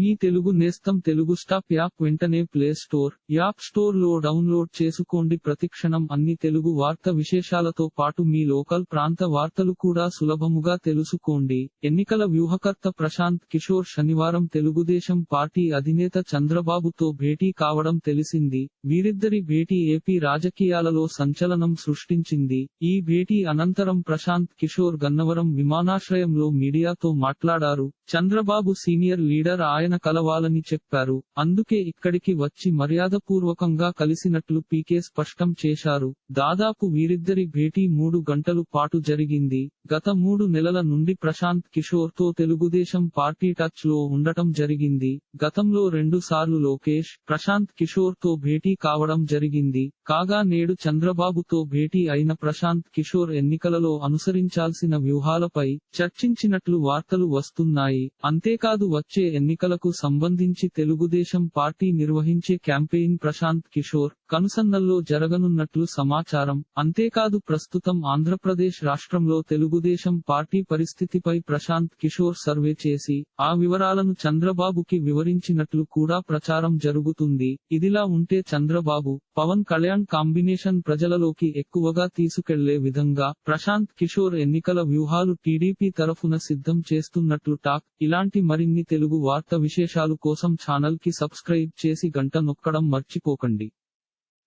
మీ తెలుగు నేస్తం Telugu stop app వెంటనే play store app స్టోర్లో డౌన్లోడ్ చేసుకోండి. ప్రతిక్షణం అన్ని తెలుగు వార్త విశేషాలతో పాటు మీ లోకల్ ప్రాంత వార్తలు కూడా సులభముగా తెలుసుకోండి. ఎన్నికల వ్యూహకర్త ప్రశాంత్ కిషోర్ శనివారం తెలుగుదేశం పార్టీ అధినేత చంద్రబాబుతో భేటీ కావడం తెలిసింది. వీరిద్దరి భేటీ ఏపీ రాజకీయాలలో సంచలనం సృష్టించింది. ఈ భేటీ అనంతరం ప్రశాంత్ కిషోర్ గన్నవరం విమానాశ్రయంలో మీడియాతో మాట్లాడారు. చంద్రబాబు సీనియర్ లీడర్ ఆయన కలవాలని చెప్పారు. అందుకే ఇక్కడికి వచ్చి మర్యాదపూర్వకంగా కలిసినట్లు పీకే స్పష్టం చేశారు. దాదాపు వీరిద్దరి భేటీ మూడు గంటలు పాటు జరిగింది. గత మూడు నెలల నుండి ప్రశాంత్ కిషోర్తో తెలుగుదేశం పార్టీ టచ్లో ఉండటం జరిగింది. గతంలో రెండు సార్లు లోకేష్ ప్రశాంత్ కిషోర్తో భేటీ కావడం జరిగింది. కాగా నేడు చంద్రబాబుతో భేటీ అయిన ప్రశాంత్ కిషోర్ ఎన్నికలలో అనుసరించాల్సిన వ్యూహాలపై చర్చించినట్లు వార్తలు వస్తున్నాయి. అంతేకాదు వచ్చే ఎన్నికలకు సంబంధించి తెలుగుదేశం పార్టీ నిర్వహించే క్యాంపెయిన్ ప్రశాంత్ కిషోర్ కనుసన్నల్లో జరగనున్నట్లు సమాచారం. అంతేకాదు ప్రస్తుతం ఆంధ్రప్రదేశ్ రాష్ట్రంలో తెలుగుదేశం పార్టీ పరిస్థితిపై ప్రశాంత్ కిషోర్ సర్వే చేసి ఆ వివరాలను చంద్రబాబుకి వివరించినట్లు కూడా ప్రచారం జరుగుతుంది. ఇదిలా ఉంటే చంద్రబాబు పవన్ కళ్యాణ్ కాంబినేషన్ ప్రజలలోకి ఎక్కువగా తీసుకెళ్ళే విధంగా ప్రశాంత్ కిషోర్ ఎన్నికల వ్యూహాలు టీడీపీ తరఫున సిద్ధం చేస్తున్నట్లు టాక్. ఇలాంటి మరిన్ని తెలుగు వార్త విశేషాలు కోసం ఛానల్కి సబ్స్క్రైబ్ చేసి గంట నొక్కడం మర్చిపోకండి.